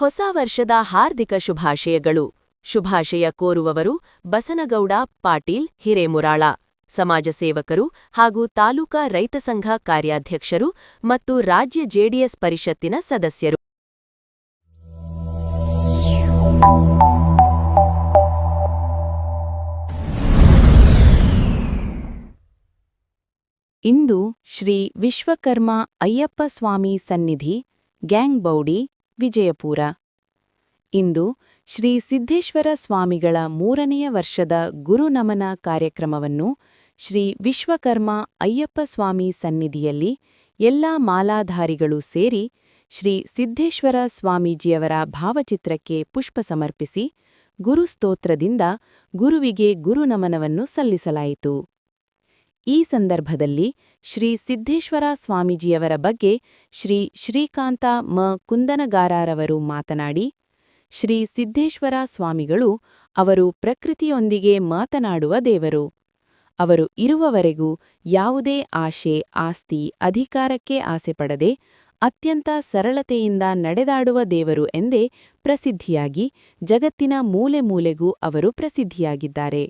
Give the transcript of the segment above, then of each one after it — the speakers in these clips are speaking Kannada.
ಹೊಸ ವರ್ಷದ ಹಾರ್ದಿಕ ಶುಭಾಶಯಗಳು. ಶುಭಾಶಯ ಕೋರುವವರು ಬಸನಗೌಡ, ಪಾಟೀಲ್, ಹಿರೇಮುರಾಳ. ಸಮಾಜ ಸೇವಕರು ಹಾಗೂ ತಾಲೂಕಾ ರೈತ ಸಂಘ ಕಾರ್ಯಾಧ್ಯಕ್ಷರು ಮತ್ತು ರಾಜ್ಯ ಜೆಡಿಎಸ್ ಪರಿಷತ್ತಿನ ಸದಸ್ಯರು. ಇಂದು ಶ್ರೀ ವಿಶ್ವಕರ್ಮ ಅಯ್ಯಪ್ಪ ಸ್ವಾಮಿ ಸನ್ನಿಧಿ, ಗ್ಯಾಂಗ್ ಬೌಡಿ ವಿಜಯಪುರ. ಇಂದು ಶ್ರೀ ಸಿದ್ದೇಶ್ವರ ಸ್ವಾಮಿಗಳ ಮೂರನೆಯ ವರ್ಷದ ಗುರುನಮನ ಕಾರ್ಯಕ್ರಮವನ್ನು ಶ್ರೀ ವಿಶ್ವಕರ್ಮ ಅಯ್ಯಪ್ಪ ಸ್ವಾಮಿ ಸನ್ನಿಧಿಯಲ್ಲಿ ಎಲ್ಲಾ ಮಾಲಾಧಾರಿಗಳು ಸೇರಿ ಶ್ರೀ ಸಿದ್ದೇಶ್ವರ ಸ್ವಾಮೀಜಿಯವರ ಭಾವಚಿತ್ರಕ್ಕೆ ಪುಷ್ಪ ಸಮರ್ಪಿಸಿ ಗುರುಸ್ತೋತ್ರದಿಂದ ಗುರುವಿಗೆ ಗುರುನಮನವನ್ನು ಸಲ್ಲಿಸಲಾಯಿತು. ಈ ಸಂದರ್ಭದಲ್ಲಿ ಶ್ರೀ ಸಿದ್ದೇಶ್ವರ ಸ್ವಾಮೀಜಿಯವರ ಬಗ್ಗೆ ಶ್ರೀ ಶ್ರೀಕಾಂತ ಮ. ಕುಂದನಗಾರರವರು ಮಾತನಾಡಿ, ಶ್ರೀ ಸಿದ್ದೇಶ್ವರ ಸ್ವಾಮಿಗಳು ಅವರು ಪ್ರಕೃತಿಯೊಂದಿಗೆ ಮಾತನಾಡುವ ದೇವರು. ಅವರು ಇರುವವರೆಗೂ ಯಾವುದೇ ಆಶೆ, ಆಸ್ತಿ, ಅಧಿಕಾರಕ್ಕೆ ಆಸೆಪಡದೆ ಅತ್ಯಂತ ಸರಳತೆಯಿಂದ ನಡೆದಾಡುವ ದೇವರು ಎಂದೇ ಪ್ರಸಿದ್ಧಿಯಾಗಿ ಜಗತ್ತಿನ ಮೂಲೆ ಮೂಲೆಗೂ ಅವರು ಪ್ರಸಿದ್ಧಿಯಾಗಿದ್ದಾರೆ.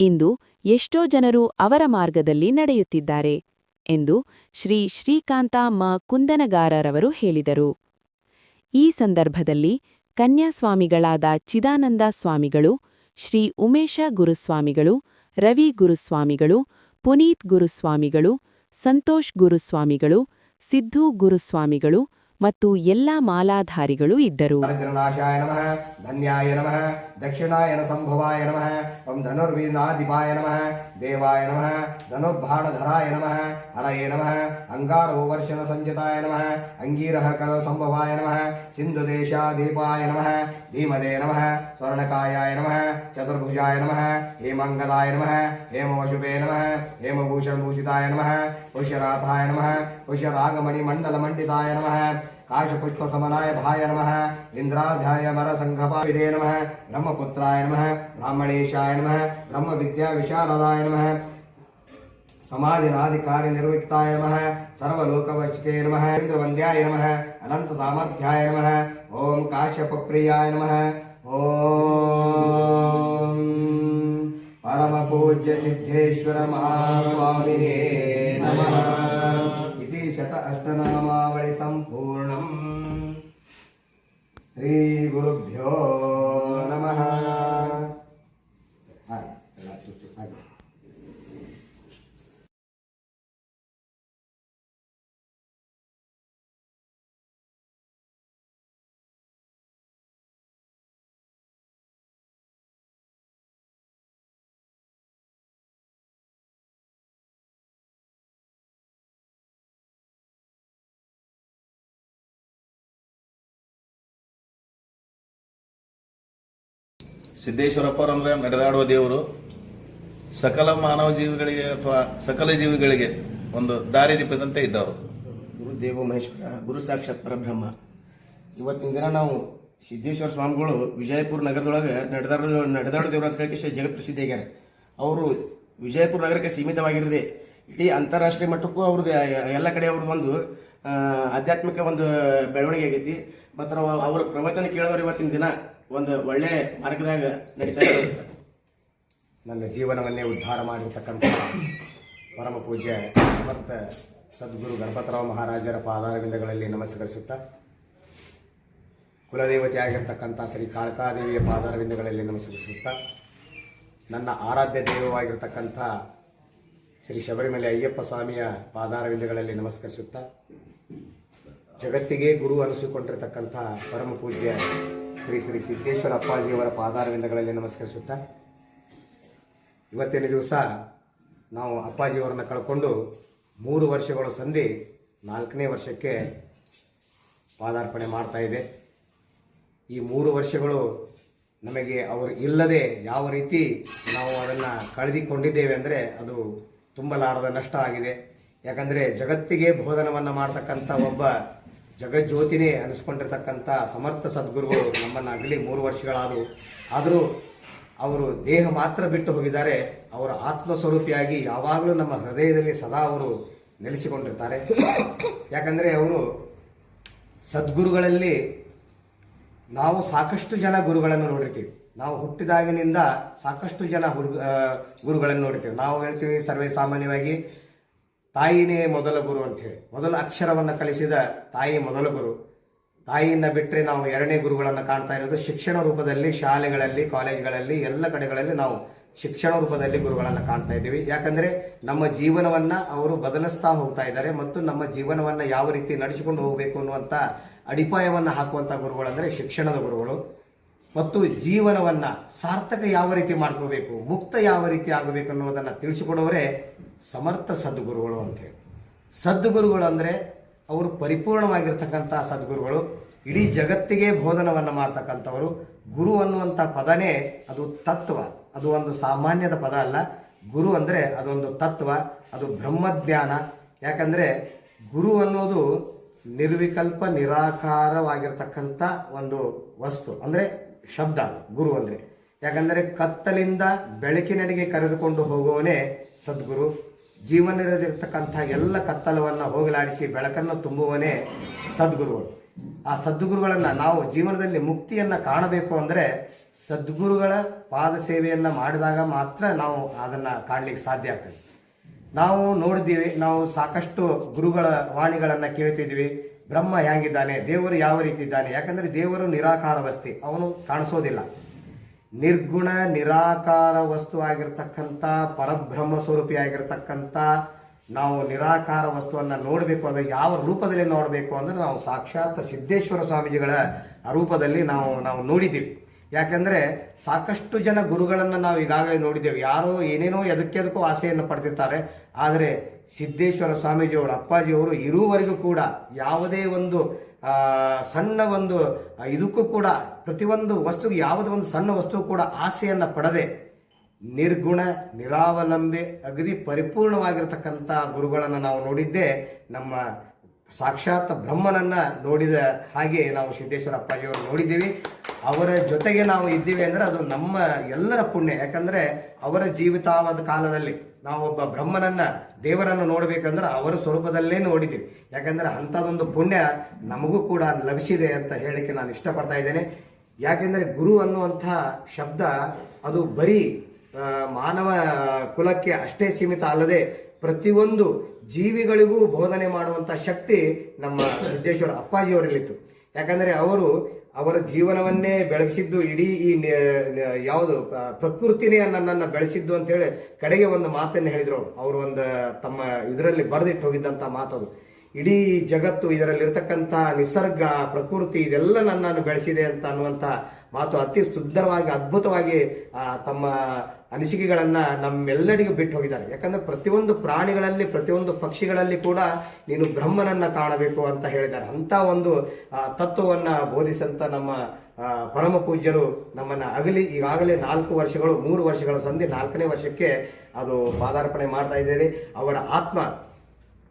ಇಂದು ಎಷ್ಟೋ ಜನರು ಅವರ ಮಾರ್ಗದಲ್ಲಿ ನಡೆಯುತ್ತಿದ್ದಾರೆ ಎಂದು ಶ್ರೀ ಶ್ರೀಕಾಂತ ಮ. ಕುಂದನಗಾರರವರು ಹೇಳಿದರು. ಈ ಸಂದರ್ಭದಲ್ಲಿ ಕನ್ಯಾಸ್ವಾಮಿಗಳಾದ ಚಿದಾನಂದ ಸ್ವಾಮಿಗಳು, ಶ್ರೀ ಉಮೇಶ ಗುರುಸ್ವಾಮಿಗಳು, ರವಿ ಗುರುಸ್ವಾಮಿಗಳು, ಪುನೀತ್ ಗುರುಸ್ವಾಮಿಗಳು, ಸಂತೋಷ್ ಗುರುಸ್ವಾಮಿಗಳು ಸಿದ್ಧು ಗುರುಸ್ವಾಮಿಗಳು ಮತ್ತು ಎಲ್ಲ ಮಾಲಾಧಾರಿಗಳು ಇದ್ದರು. ದರಿದ್ರನಾಶಾಯ ನಮಃ, ಧನ್ಯಾಯ ನಮಃ ದಕ್ಷಿಣಾಯನ ಸಂಭವಾಯ ನಮಃ, ಓಂ ಧನುರ್ವೀನಾಧಿಪಾಯ ನಮಃ, ದೇವಾಯ ನಮಃ, ಧನುರ್ಬಾಣಧರಾಯ ನಮಃ ಹರಯೇ ನಮಃ, ಅಂಗಾರೋ ವರ್ಷನ ನಮಃ, ಅಂಗೀರಹ ಕರ ಸಂಭವಾಯ ನಮಃ ಸಿಂಧು ದೇಶಾದೀಪಾಯ ನಮಃ, ಧೀಮದೇ ನಮಃ, ಸ್ವರ್ಣಕಾಯಾಯ ನಮಃ, ಚತುರ್ಭುಜಾಯ ನಮಃ ಹೇಮಂಗಲಾಯ ನಮಃ ಹೇಮವಶುಭೇ ನಮಃ, ಹೇಮಭೂಷಣಭೂಷಿತಾಯ ನಮಃ ಪುಷ್ಯರಾಥಾಯ ನಮಃ ಪುಷ್ಯರಾಗಮಣಿ ಮಂಡಲ ಮಂಡಿತಾಯ ನಮಃ ಕಾಶಪುಷ್ಪ ಸಮನಾಯ ಭಾಯ ನಮಃ ಇಂದ್ರಾಧ್ಯಾಯ ಮರ ಸಂಘಪಾವಿದೇ ನಮಃ ಬ್ರಹ್ಮಪುತ್ರಾಯ ನಮಃ ಬ್ರಾಹ್ಮಣೇಶಾಯ ನಮಃ ಬ್ರಹ್ಮ ವಿದ್ಯಾ ವಿಶಾಲದಾಯ ನಮಃ ಸಮಾಧಿನಾಧಿಕಾರಿ ನಿರ್ವಿಕ್ತಾಯ ನಮಃ ಸರ್ವಲೋಕವಶ್ಚಿತೆ ನಮಃ ಇಂದ್ರವಂದ್ಯಾಯ ನಮಃ ಅನಂತ ಸಾಮರ್ಥ್ಯಾಯ ನಮಃ ಓಂ ಕಾಶ್ಯಪಪ್ರಿಯಾಯ ನಮಃ ಸಿದ್ದೇಶ್ವರಪ್ಪರಂದ್ರೆ ನಡೆದಾಡುವ ದೇವರು ಸಕಲ ಮಾನವ ಜೀವಿಗಳಿಗೆ ಅಥವಾ ಸಕಲ ಜೀವಿಗಳಿಗೆ ಒಂದು ದಾರಿದೀಪದಂತೆ ಇದ್ದವರು. ಗುರುದೇವ ಮಹೇಶ್ವರ, ಗುರು ಸಾಕ್ಷಾತ್ ಪರಬ್ರಹ್ಮ. ಇವತ್ತಿನ ದಿನ ನಾವು ಸಿದ್ದೇಶ್ವರ ಸ್ವಾಮಿಗಳು ವಿಜಯಪುರ ನಗರದೊಳಗೆ ನಡೆದಾಡ ನಡೆದಾಡುವ ದೇವರು ಅಂತ ಹೇಳಿ ಜಗತ್ಪ್ರಸಿದ್ಧ ಆಗ್ಯಾರ. ಅವರು ವಿಜಯಪುರ ನಗರಕ್ಕೆ ಸೀಮಿತವಾಗಿರದೆ ಇಡೀ ಅಂತಾರಾಷ್ಟ್ರೀಯ ಮಟ್ಟಕ್ಕೂ ಅವ್ರದ್ದು, ಎಲ್ಲ ಕಡೆ ಅವ್ರದ್ದು ಒಂದು ಆಧ್ಯಾತ್ಮಿಕ ಒಂದು ಬೆಳವಣಿಗೆ ಆಗೈತಿ. ಮತ್ತು ಅವ್ರ ಪ್ರವಚನ ಕೇಳಿದವರು ಇವತ್ತಿನ ದಿನ ಒಂದು ಒಳ್ಳೆ ಮಾರ್ಗದಾಗ ನಡೀತಾ ನನ್ನ ಜೀವನವನ್ನೇ ಉದ್ಧಾರ ಮಾಡಿರ್ತಕ್ಕಂಥ ಪರಮ ಪೂಜ್ಯ ಸಮರ್ಥ ಸದ್ಗುರು ಗಣಪತರಾವ್ ಮಹಾರಾಜರ ಪಾದಾರವಿಂದಗಳಲ್ಲಿ ನಮಸ್ಕರಿಸುತ್ತಾ, ಕುಲದೇವತೆ ಆಗಿರ್ತಕ್ಕಂಥ ಶ್ರೀ ಕಾಳಕಾದೇವಿಯ ಪಾದಾರವಿಂದಗಳಲ್ಲಿ ನಮಸ್ಕರಿಸುತ್ತಾ, ನನ್ನ ಆರಾಧ್ಯ ದೈವವಾಗಿರ್ತಕ್ಕಂಥ ಶ್ರೀ ಶಬರಿಮಲೆ ಅಯ್ಯಪ್ಪ ಸ್ವಾಮಿಯ ಪಾದಾರವಿಂದಗಳಲ್ಲಿ ನಮಸ್ಕರಿಸುತ್ತಾ, ಜಗತ್ತಿಗೆ ಗುರು ಅನಿಸಿಕೊಂಡಿರ್ತಕ್ಕಂಥ ಪರಮ ಪೂಜ್ಯ ಶ್ರೀ ಶ್ರೀ ಸಿದ್ದೇಶ್ವರ ಅಪ್ಪಾಜಿಯವರ ಪಾದಾರವಿಂದಗಳಲ್ಲಿ ನಮಸ್ಕರಿಸುತ್ತಾ, ಇವತ್ತಿನ ದಿವಸ ನಾವು ಅಪ್ಪಾಜಿಯವರನ್ನು ಕಳ್ಕೊಂಡು ಮೂರು ವರ್ಷಗಳ ಸಂಧಿ ನಾಲ್ಕನೇ ವರ್ಷಕ್ಕೆ ಪಾದಾರ್ಪಣೆ ಮಾಡ್ತಾ ಇದೆ. ಈ ಮೂರು ವರ್ಷಗಳು ನಮಗೆ ಅವರು ಇಲ್ಲದೆ ಯಾವ ರೀತಿ ನಾವು ಅದನ್ನು ಕಳೆದುಕೊಂಡಿದ್ದೇವೆ ಅಂದರೆ ಅದು ತುಂಬಲಾರದ ನಷ್ಟ ಆಗಿದೆ. ಯಾಕಂದರೆ ಜಗತ್ತಿಗೆ ಬೋಧನವನ್ನು ಮಾಡ್ತಕ್ಕಂಥ ಒಬ್ಬ ಜಗಜ್ಯೋತಿನೇ ಅನಿಸ್ಕೊಂಡಿರ್ತಕ್ಕಂಥ ಸಮರ್ಥ ಸದ್ಗುರುಗಳು ನಮ್ಮನ್ನು ಅಗಲಿ ಮೂರು ವರ್ಷಗಳಾದವು ಆದರೂ ಅವರು ದೇಹ ಮಾತ್ರ ಬಿಟ್ಟು ಹೋಗಿದ್ದಾರೆ. ಅವರ ಆತ್ಮಸ್ವರೂಪಿಯಾಗಿ ಯಾವಾಗಲೂ ನಮ್ಮ ಹೃದಯದಲ್ಲಿ ಸದಾ ಅವರು ನೆಲೆಸಿಕೊಂಡಿರ್ತಾರೆ. ಯಾಕಂದರೆ ಅವರು ಸದ್ಗುರುಗಳಲ್ಲಿ ನಾವು ಸಾಕಷ್ಟು ಜನ ಗುರುಗಳನ್ನು ನೋಡಿರ್ತೀವಿ. ನಾವು ಹುಟ್ಟಿದಾಗಿನಿಂದ ಸಾಕಷ್ಟು ಜನ ಹುಡುಗ ಗುರುಗಳನ್ನು ನೋಡಿರ್ತೀವಿ. ನಾವು ಹೇಳ್ತೀವಿ ಸರ್ವೇ ಸಾಮಾನ್ಯವಾಗಿ ತಾಯಿನೇ ಮೊದಲ ಗುರು ಅಂತ ಹೇಳಿ. ಮೊದಲ ಅಕ್ಷರವನ್ನು ಕಲಿಸಿದ ತಾಯಿ ಮೊದಲ ಗುರು. ತಾಯಿಯನ್ನ ಬಿಟ್ಟರೆ ನಾವು ಎರಡನೇ ಗುರುಗಳನ್ನು ಕಾಣ್ತಾ ಇರೋದು. ಶಿಕ್ಷಣ ರೂಪದಲ್ಲಿ ಶಾಲೆಗಳಲ್ಲಿ, ಕಾಲೇಜ್ಗಳಲ್ಲಿ, ಎಲ್ಲ ಕಡೆಗಳಲ್ಲಿ ನಾವು ಶಿಕ್ಷಣ ರೂಪದಲ್ಲಿ ಗುರುಗಳನ್ನು ಕಾಣ್ತಾ ಇದ್ದೀವಿ. ಯಾಕಂದ್ರೆ ನಮ್ಮ ಜೀವನವನ್ನ ಅವರು ಬದಲಿಸ್ತಾ ಹೋಗ್ತಾ ಇದ್ದಾರೆ ಮತ್ತು ನಮ್ಮ ಜೀವನವನ್ನ ಯಾವ ರೀತಿ ನಡೆಸಿಕೊಂಡು ಹೋಗಬೇಕು ಅನ್ನುವಂತ ಅಡಿಪಾಯವನ್ನು ಹಾಕುವಂತ ಗುರುಗಳಂದ್ರೆ ಶಿಕ್ಷಣದ ಗುರುಗಳು. ಮತ್ತು ಜೀವನವನ್ನ ಸಾರ್ಥಕ ಯಾವ ರೀತಿ ಮಾಡ್ಕೋಬೇಕು, ಮುಕ್ತ ಯಾವ ರೀತಿ ಆಗಬೇಕು ಅನ್ನೋದನ್ನು ತಿಳಿಸಿಕೊಡೋರೇ ಸಮರ್ಥ ಸದ್ಗುರುಗಳು ಅಂತೇಳಿ ಸದ್ಗುರುಗಳು ಅಂದರೆ ಅವರು ಪರಿಪೂರ್ಣವಾಗಿರ್ತಕ್ಕಂಥ ಸದ್ಗುರುಗಳು. ಇಡೀ ಜಗತ್ತಿಗೆ ಬೋಧನವನ್ನು ಮಾಡ್ತಕ್ಕಂಥವರು. ಗುರು ಅನ್ನುವಂಥ ಪದನೇ ಅದು ತತ್ವ. ಅದು ಒಂದು ಸಾಮಾನ್ಯದ ಪದ ಅಲ್ಲ. ಗುರು ಅಂದರೆ ಅದೊಂದು ತತ್ವ. ಅದು ಬ್ರಹ್ಮಜ್ಞಾನ. ಯಾಕಂದರೆ ಗುರು ಅನ್ನೋದು ನಿರ್ವಿಕಲ್ಪ ನಿರಾಕಾರವಾಗಿರ್ತಕ್ಕಂಥ ಒಂದು ವಸ್ತು. ಅಂದರೆ ಶಬ್ದ, ಗುರು ಅಂದರೆ. ಯಾಕಂದರೆ ಕತ್ತಲಿಂದ ಬೆಳಕಿನಡೆಗೆ ಕರೆದುಕೊಂಡು ಹೋಗುವವನೇ ಸದ್ಗುರು. ಜೀವನದಲ್ಲಿರ್ತಕ್ಕಂಥ ಎಲ್ಲ ಕತ್ತಲವನ್ನ ಹೋಗಲಾಡಿಸಿ ಬೆಳಕನ್ನು ತುಂಬುವನೇ ಸದ್ಗುರುಗಳು. ಆ ಸದ್ಗುರುಗಳನ್ನ ನಾವು ಜೀವನದಲ್ಲಿ ಮುಕ್ತಿಯನ್ನ ಕಾಣಬೇಕು ಅಂದ್ರೆ ಸದ್ಗುರುಗಳ ಪಾದ ಸೇವೆಯನ್ನು ಮಾಡಿದಾಗ ಮಾತ್ರ ನಾವು ಅದನ್ನ ಕಾಣಲಿಕ್ಕೆ ಸಾಧ್ಯ ಆಗ್ತದೆ. ನಾವು ನೋಡಿದ್ದೀವಿ, ನಾವು ಸಾಕಷ್ಟು ಗುರುಗಳ ವಾಣಿಗಳನ್ನು ಕೇಳ್ತಿದ್ವಿ ಬ್ರಹ್ಮ ಹೇಗಿದ್ದಾನೆ ದೇವರು ಯಾವ ರೀತಿ ಇದ್ದಾನೆ? ಯಾಕಂದ್ರೆ ದೇವರು ನಿರಾಕಾರ ವಸ್ತಿ ಅವನು ಕಾಣಿಸೋದಿಲ್ಲ. ನಿರ್ಗುಣ, ನಿರಾಕಾರ ವಸ್ತು ಆಗಿರ್ತಕ್ಕಂಥ, ಪರಬ್ರಹ್ಮ ಸ್ವರೂಪಿ ಆಗಿರ್ತಕ್ಕಂಥ ನಾವು ನಿರಾಕಾರ ವಸ್ತುವನ್ನ ನೋಡಬೇಕು ಅಂದರೆ ಯಾವ ರೂಪದಲ್ಲಿ ನೋಡಬೇಕು ಅಂದರೆ ನಾವು ಸಾಕ್ಷಾತ್ ಸಿದ್ದೇಶ್ವರ ಸ್ವಾಮೀಜಿಗಳ ರೂಪದಲ್ಲಿ ನಾವು ನಾವು ನೋಡಿದ್ದೀವಿ. ಯಾಕಂದರೆ ಸಾಕಷ್ಟು ಜನ ಗುರುಗಳನ್ನು ನಾವು ಈಗಾಗಲೇ ನೋಡಿದ್ದೇವೆ. ಯಾರೋ ಏನೇನೋ ಎದಕ್ಕೆದಕ್ಕೋ ಆಸೆಯನ್ನು ಪಡೆದಿರ್ತಾರೆ ಆದರೆ ಸಿದ್ದೇಶ್ವರ ಸ್ವಾಮೀಜಿಯವರು, ಅಪ್ಪಾಜಿಯವರು ಇರುವವರೆಗೂ ಕೂಡ ಯಾವುದೇ ಒಂದು ಸಣ್ಣ ಒಂದು ಇದಕ್ಕೂ ಕೂಡ ಪ್ರತಿಯೊಂದು ವಸ್ತುಗೆ ಯಾವುದೋ ಒಂದು ಸಣ್ಣ ವಸ್ತು ಕೂಡ ಆಸೆಯನ್ನ ಪಡದೆ ನಿರ್ಗುಣ, ನಿರಾವಲಂಬಿ, ಅಗದಿ ಪರಿಪೂರ್ಣವಾಗಿರ್ತಕ್ಕಂಥ ಗುರುಗಳನ್ನು ನಾವು ನೋಡಿದ್ದೇ ನಮ್ಮ ಸಾಕ್ಷಾತ್ ಬ್ರಹ್ಮನನ್ನ ನೋಡಿದ ಹಾಗೆ ನಾವು ಸಿದ್ದೇಶ್ವರ ಅಪ್ಪಾಜಿಯವರು ನೋಡಿದ್ದೀವಿ. ಅವರ ಜೊತೆಗೆ ನಾವು ಇದ್ದೀವಿ ಅಂದರೆ ಅದು ನಮ್ಮ ಎಲ್ಲರ ಪುಣ್ಯ. ಯಾಕಂದರೆ ಅವರ ಜೀವಿತಾವಧ ಕಾಲದಲ್ಲಿ ನಾವು ಒಬ್ಬ ಬ್ರಹ್ಮನನ್ನ ದೇವರನ್ನು ನೋಡಬೇಕಂದ್ರೆ ಅವರ ಸ್ವರೂಪದಲ್ಲೇ ನೋಡಿದ್ದೀವಿ. ಯಾಕಂದ್ರೆ ಅಂಥದ್ದೊಂದು ಪುಣ್ಯ ನಮಗೂ ಕೂಡ ಲಭಿಸಿದೆ ಅಂತ ಹೇಳಲಿಕ್ಕೆ ನಾನು ಇಷ್ಟಪಡ್ತಾ ಇದ್ದೇನೆ. ಯಾಕೆಂದ್ರೆ ಗುರು ಅನ್ನುವಂಥ ಶಬ್ದ ಅದು ಬರೀ ಮಾನವ ಕುಲಕ್ಕೆ ಅಷ್ಟೇ ಸೀಮಿತ ಅಲ್ಲದೆ ಪ್ರತಿಯೊಂದು ಜೀವಿಗಳಿಗೂ ಬೋಧನೆ ಮಾಡುವಂಥ ಶಕ್ತಿ ನಮ್ಮ ಸಿದ್ದೇಶ್ವರ ಅಪ್ಪಾಜಿಯವರಲ್ಲಿತ್ತು. ಯಾಕಂದರೆ ಅವರು ಅವರ ಜೀವನವನ್ನೇ ಬೆಳೆಸಿದ್ದು ಇಡೀ ಈ ಯಾವುದು ಪ್ರಕೃತಿನೇ ನನ್ನನ್ನು ಬೆಳೆಸಿದ್ದು ಅಂತೇಳಿ ಕಡೆಗೆ ಒಂದು ಮಾತನ್ನು ಹೇಳಿದರು. ಅವರು ಒಂದು ತಮ್ಮ ಇದರಲ್ಲಿ ಬರೆದಿಟ್ಟು ಹೋಗಿದ್ದಂಥ ಮಾತದು. ಇಡೀ ಜಗತ್ತು ಇದರಲ್ಲಿರ್ತಕ್ಕಂಥ ನಿಸರ್ಗ, ಪ್ರಕೃತಿ ಇದೆಲ್ಲ ನನ್ನನ್ನು ಬೆಳೆಸಿದೆ ಅಂತ ಅನ್ನುವಂಥ ಮಾತು ಅತಿ ಸುಂದರವಾಗಿ, ಅದ್ಭುತವಾಗಿ ತಮ್ಮ ಅನಿಸಿಕೆಗಳನ್ನು ನಮ್ಮೆಲ್ಲರಿಗೂ ಬಿಟ್ಟು ಹೋಗಿದ್ದಾರೆ. ಯಾಕಂದ್ರೆ ಪ್ರತಿಯೊಂದು ಪ್ರಾಣಿಗಳಲ್ಲಿ, ಪ್ರತಿಯೊಂದು ಪಕ್ಷಿಗಳಲ್ಲಿ ಕೂಡ ನೀನು ಬ್ರಹ್ಮನನ್ನು ಕಾಣಬೇಕು ಅಂತ ಹೇಳಿದ್ದಾರೆ. ಅಂಥ ಒಂದು ತತ್ವವನ್ನು ಬೋಧಿಸಂತ ನಮ್ಮ ಪರಮ ಪೂಜ್ಯರು ನಮ್ಮನ್ನು ಅಗಲಿ, ಈಗಾಗಲೇ ನಾಲ್ಕು ವರ್ಷಗಳು, ಮೂರು ವರ್ಷಗಳ ಸಂಧಿ, ನಾಲ್ಕನೇ ವರ್ಷಕ್ಕೆ ಅದು ಪಾದಾರ್ಪಣೆ ಮಾಡ್ತಾ ಇದ್ದೇವೆ. ಅವರ ಆತ್ಮ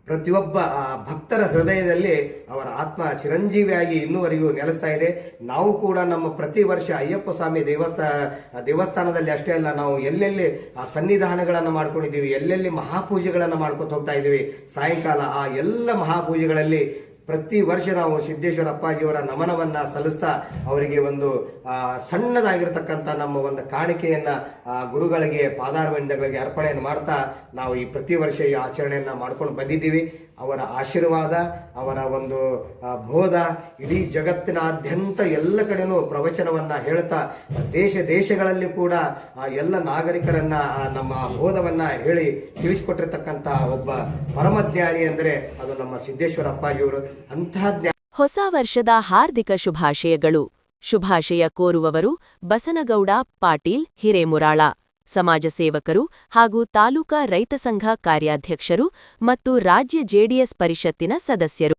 ಪ್ರತಿಯೊಬ್ಬ ಆ, ಭಕ್ತರ ಹೃದಯದಲ್ಲಿ ಅವರ ಆತ್ಮ ಚಿರಂಜೀವಿಯಾಗಿ ಇನ್ನುವರೆಗೂ ನೆಲೆಸ್ತಾ ಇದೆ. ನಾವು ಕೂಡ ನಮ್ಮ ಪ್ರತಿ ವರ್ಷ ಅಯ್ಯಪ್ಪ ಸ್ವಾಮಿ ದೇವಸ್ಥಾನ ದೇವಸ್ಥಾನದಲ್ಲಿ ಅಷ್ಟೇ ಅಲ್ಲ ನಾವು ಎಲ್ಲೆಲ್ಲಿ ಆ ಸನ್ನಿಧಾನಗಳನ್ನು ಮಾಡ್ಕೊಂಡಿದ್ದೀವಿ ಎಲ್ಲೆಲ್ಲಿ ಮಹಾಪೂಜೆಗಳನ್ನು ಮಾಡ್ಕೊತ ಹೋಗ್ತಾ ಇದ್ದೀವಿ ಸಾಯಂಕಾಲ ಆ ಎಲ್ಲ ಮಹಾಪೂಜೆಗಳಲ್ಲಿ ಪ್ರತಿ ವರ್ಷ ನಾವು ಸಿದ್ದೇಶ್ವರ ಅಪ್ಪಾಜಿಯವರ ನಮನವನ್ನ ಸಲ್ಲಿಸ್ತಾ ಅವರಿಗೆ ಒಂದು ಸಣ್ಣದಾಗಿರತಕ್ಕಂಥ ನಮ್ಮ ಒಂದು ಕಾಣಿಕೆಯನ್ನ ಗುರುಗಳಿಗೆ ಪಾದಾರವಿಂದಗಳಿಗೆ ಅರ್ಪಣೆಯನ್ನು ಮಾಡ್ತಾ ನಾವು ಈ ಪ್ರತಿ ವರ್ಷ ಈ ಆಚರಣೆಯನ್ನು ಮಾಡ್ಕೊಂಡು ಬಂದಿದ್ದೀವಿ. ಅವರ ಆಶೀರ್ವಾದ, ಅವರ ಒಂದು ಬೋಧ ಇಡೀ ಜಗತ್ತಿನಾದ್ಯಂತ ಎಲ್ಲ ಕಡೆನೂ ಪ್ರವಚನವನ್ನ ಹೇಳ್ತಾ, ದೇಶ ದೇಶಗಳಲ್ಲಿ ಕೂಡ ಎಲ್ಲ ನಾಗರಿಕರನ್ನ ನಮ್ಮ ಬೋಧವನ್ನ ಹೇಳಿ ತಿಳಿಸಿಕೊಟ್ಟಿರ್ತಕ್ಕಂಥ ಒಬ್ಬ ಪರಮಜ್ಞಾನಿ ಅಂದ್ರೆ ಅದು ನಮ್ಮ ಸಿದ್ದೇಶ್ವರ ಅಪ್ಪಾಜಿಯವರು ಅಂತಹ ಜ್ಞಾನ ಹೊಸ ವರ್ಷದ ಹಾರ್ದಿಕ ಶುಭಾಶಯಗಳು. ಶುಭಾಶಯ ಕೋರುವವರು ಬಸನಗೌಡ, ಪಾಟೀಲ್, ಹಿರೇಮುರಾಳ. ಸಮಾಜ ಸೇವಕರು ಹಾಗೂ ತಾಲೂಕಾ ರೈತ ಸಂಘ ಕಾರ್ಯಾಧ್ಯಕ್ಷರು ಮತ್ತು ರಾಜ್ಯ ಜೆಡಿಎಸ್ ಪರಿಷತ್ತಿನ ಸದಸ್ಯರು.